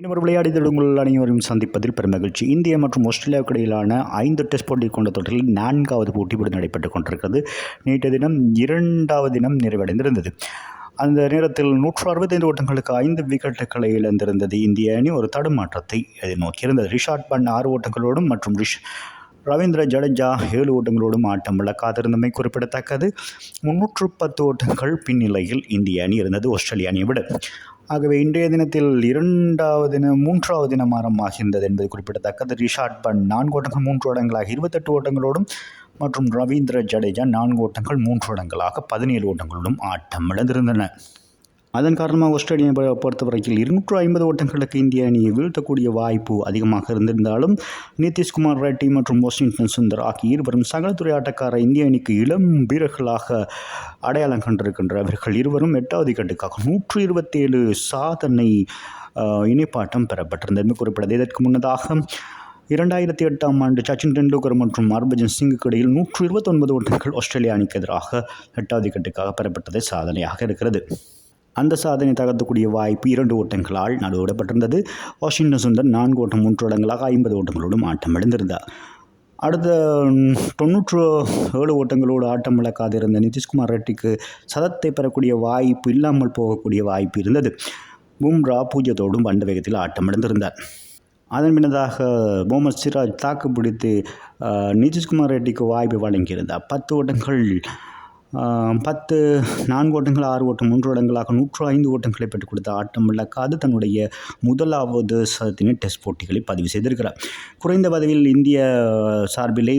இன்னும் ஒரு விளையாடிகள் அனைவரும் சந்திப்பதில் பெரும் இந்தியா மற்றும் ஆஸ்திரேலியாவுக்கு இடையிலான ஐந்து டெஸ்ட் போட்டி கொண்ட தொடரில் நான்காவது போட்டி இப்படி நடைபெற்றுக் கொண்டிருக்கிறது. நேற்றைய தினம் இரண்டாவது தினம் நிறைவடைந்திருந்தது. அந்த நேரத்தில் நூற்று அறுபத்தைந்து ஓட்டங்களுக்கு ஐந்து விக்கெட்டுகளை இழந்திருந்தது இந்திய அணி. ஒரு தடுமாற்றத்தை எதிர்நோக்கியிருந்தது. ரிஷாட் பண்ட் ஆறு ஓட்டங்களோடும் மற்றும் ரிஷ் ரவீந்திர ஜடேஜா ஏழு ஓட்டங்களோடும் ஆட்டம் இழக்காதிருந்தமை குறிப்பிடத்தக்கது. முன்னூற்று பத்து ஓட்டங்கள் பின்னிலையில் இந்திய அணி இருந்தது ஆஸ்திரேலிய அணியை விட. ஆகவே இன்றைய தினத்தில் இரண்டாவது தின மூன்றாவது தினம் ஆரம்பமாகின்றது என்பது குறிப்பிடத்தக்கது. ரிஷாட் பண்ட் நான்கு ஓட்டங்கள் மூன்று ஓட்டங்களாக இருபத்தெட்டு ஓட்டங்களோடும் மற்றும் ரவீந்திர ஜடேஜா நான்கு ஓட்டங்கள் மூன்று ஓட்டங்களாக பதினேழு ஓட்டங்களோடும் ஆட்டம் இழந்திருந்தன. அதன் காரணமாக ஆஸ்திரேலியா பொறுத்த வரைக்கும் இருநூற்று ஐம்பது ஓட்டங்களுக்கு இந்திய அணியை வீழ்த்தக்கூடிய வாய்ப்பு அதிகமாக இருந்திருந்தாலும் நிதிஷ்குமார் ரெட்டி மற்றும் வாஷிங்டன் சுந்தர் ஆகிய இருவரும் சகலத்துறை ஆட்டக்கார இந்திய அணிக்கு இளம் வீரர்களாக அடையாளம் கண்டிருக்கின்ற அவர்கள் இருவரும் எட்டாவது கட்டுக்காக நூற்று இருபத்தேழு சாதனை இணைப்பாட்டம் பெறப்பட்டிருந்தது. குறிப்பிட்டது இதற்கு முன்னதாக இரண்டாயிரத்தி எட்டாம் ஆண்டு சச்சின் டெண்டுல்கர் மற்றும் ஹர்பஜன் சிங்குக்கு இடையில் நூற்று இருபத்தொன்பது ஓட்டங்கள் ஆஸ்திரேலிய அணிக்கு எதிராக எட்டாவது கட்டுக்காக பெறப்பட்டது சாதனையாக இருக்கிறது. அந்த சாதனை தகர்த்தக்கூடிய வாய்ப்பு இரண்டு ஓட்டங்களால் நடுவிடப்பட்டிருந்தது. வாஷிங்டன் சுந்தர் நான்கு ஓட்டம் மூன்று ஓட்டங்களாக ஐம்பது ஓட்டங்களோடும் ஆட்டம் இழந்திருந்தார் அடுத்த தொண்ணூற்று ஏழு ஓட்டங்களோடு ஆட்டம் இழக்காதிருந்த நிதிஷ்குமார் ரெட்டிக்கு சதத்தை பெறக்கூடிய வாய்ப்பு இல்லாமல் போகக்கூடிய வாய்ப்பு இருந்தது. பும்ரா பூஜ்ஜியத்தோடும் வந்த வேகத்தில் ஆட்டம் இழந்திருந்தார் அதன் பின்னதாக முகமது சிராஜ் தாக்கு பிடித்து நிதிஷ்குமார் ரெட்டிக்கு வாய்ப்பு வழங்கியிருந்தார். பத்து ஓட்டங்கள் பத்து நான்கு ஓட்டங்கள் ஆறு ஓட்டம் மூன்று ஓட்டங்களாக நூற்று ஐந்து ஓட்டங்களை பெற்றுக் கொடுத்த ஆட்டம் இழக்காது தன்னுடைய முதலாவது சதத்தினை டெஸ்ட் போட்டிகளை பதிவு செய்திருக்கிறார். குறைந்த பதவியில் இந்திய சார்பிலே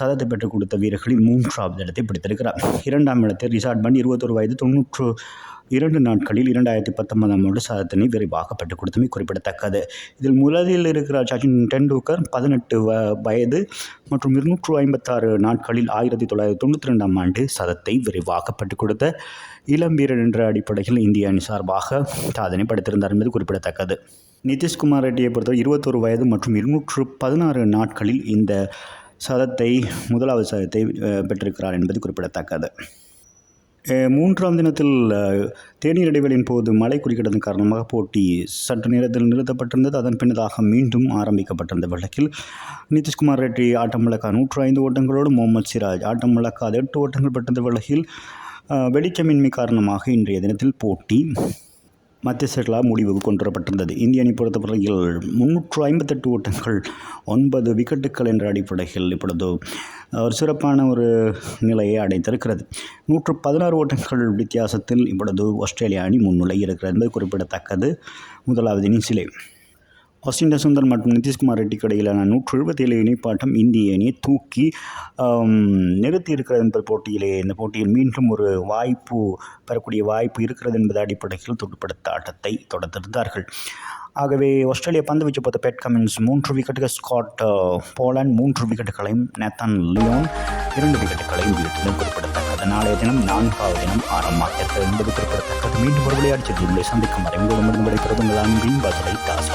சதத்தை பெற்றுக் கொடுத்த வீரர்களில் மூன்றாவது இடத்தை பிடித்திருக்கிறார். இரண்டாம் இடத்தில் ரிசார்ட் பண்ட் இருபத்தொரு வயது தொன்னூற்று இரண்டு நாட்களில் இரண்டாயிரத்தி பத்தொன்பதாம் ஆண்டு சாதனை விரைவாக பெற்றுக் கொடுத்தமை குறிப்பிடத்தக்கது. இதில் முதலில் இருக்கிற சச்சின் டெண்டுல்கர் பதினெட்டு வ வயது மற்றும் இருநூற்று ஐம்பத்தாறு நாட்களில் ஆயிரத்தி தொள்ளாயிரத்தி தொண்ணூற்றி ரெண்டாம் ஆண்டு சதத்தை விரைவாக பெற்றுக் கொடுத்த இளம் வீரர் என்ற அடிப்படையில் இந்திய அணி சார்பாக சாதனை படைத்திருந்தார் என்பது குறிப்பிடத்தக்கது. நிதிஷ்குமார் ரெட்டியை பொறுத்தவரை இருபத்தொரு வயது மற்றும் இருநூற்று பதினாறு நாட்களில் இந்த சதத்தை முதலாவது சதத்தை பெற்றிருக்கிறார் என்பது குறிப்பிடத்தக்கது. மூன்றாம் தினத்தில் தேநீர் இடைவெளியின் போது மழை குறுக்கிட்டதன் காரணமாக போட்டி சற்று நேரத்தில் நிறுத்தப்பட்டிருந்தது. அதன் பின்னதாக மீண்டும் ஆரம்பிக்கப்பட்டிருந்த வழக்கில் நிதிஷ்குமார் ரெட்டி ஆட்டம் இழக்க நூற்று ஐந்து ஓட்டங்களோடு முகமது சிராஜ் ஆட்டம் இழக்காத எட்டு ஓட்டங்கள் பெற்றிருந்த வழக்கில் வெளிச்சமின்மை காரணமாக இன்றைய தினத்தில் போட்டி மத்தியஸ்தர்களால் முடிவுக்கு கொண்டு வரப்பட்டிருந்தது இந்திய அணி பொறுத்தவரையில் முன்னூற்று ஐம்பத்தெட்டு ஓட்டங்கள் ஒன்பது விக்கெட்டுகள் என்ற அடிப்படையில் இப்பொழுது ஒரு சிறப்பான ஒரு நிலையை அடைந்திருக்கிறது. நூற்று பதினாறு ஓட்டங்கள் வித்தியாசத்தில் இப்பொழுது ஆஸ்திரேலியா அணி முன்னிலை இருக்கிறது என்பது குறிப்பிடத்தக்கது முதலாவது இன்னிங்ஸிலே. வாஷிங்டன் சுந்தர் மற்றும் நிதிஷ்குமார் ரெட்டிக்கு இடையிலான நூற்று எழுபத்தேழு இணைப்பாட்டம் இந்திய அணியை தூக்கி நிறுத்தி இருக்கிறது என்பது போட்டியிலே. இந்த போட்டியில் மீண்டும் ஒரு வாய்ப்பு பெறக்கூடிய வாய்ப்பு இருக்கிறது என்பது அடிப்படையில் துடுப்படுத்த ஆட்டத்தை தொடர்ந்திருந்தார்கள். ஆகவே ஆஸ்திரேலியா பந்து வீச்சு பார்த்த பெட் கமின்ஸ் மூன்று விக்கெட்டுகள் ஸ்காட் போலாண்ட் மூன்று விக்கெட்டுகளையும் நேத்தான் லியோன் இரண்டு விக்கெட்டுகளையும் வீழ்த்தினர். குறிப்பிடத்தக்கது. நாளைய தினம் நான்காவது தினம் ஆரம்பமாக என்பது குறிப்பிடத்தக்கது. மீண்டும் ஒரு விளையாட்டு சந்திக்கும் வரை உங்களிடமிருந்து விடைபெறுவது உங்கள் அன்பின் பதிலை தாஸ்.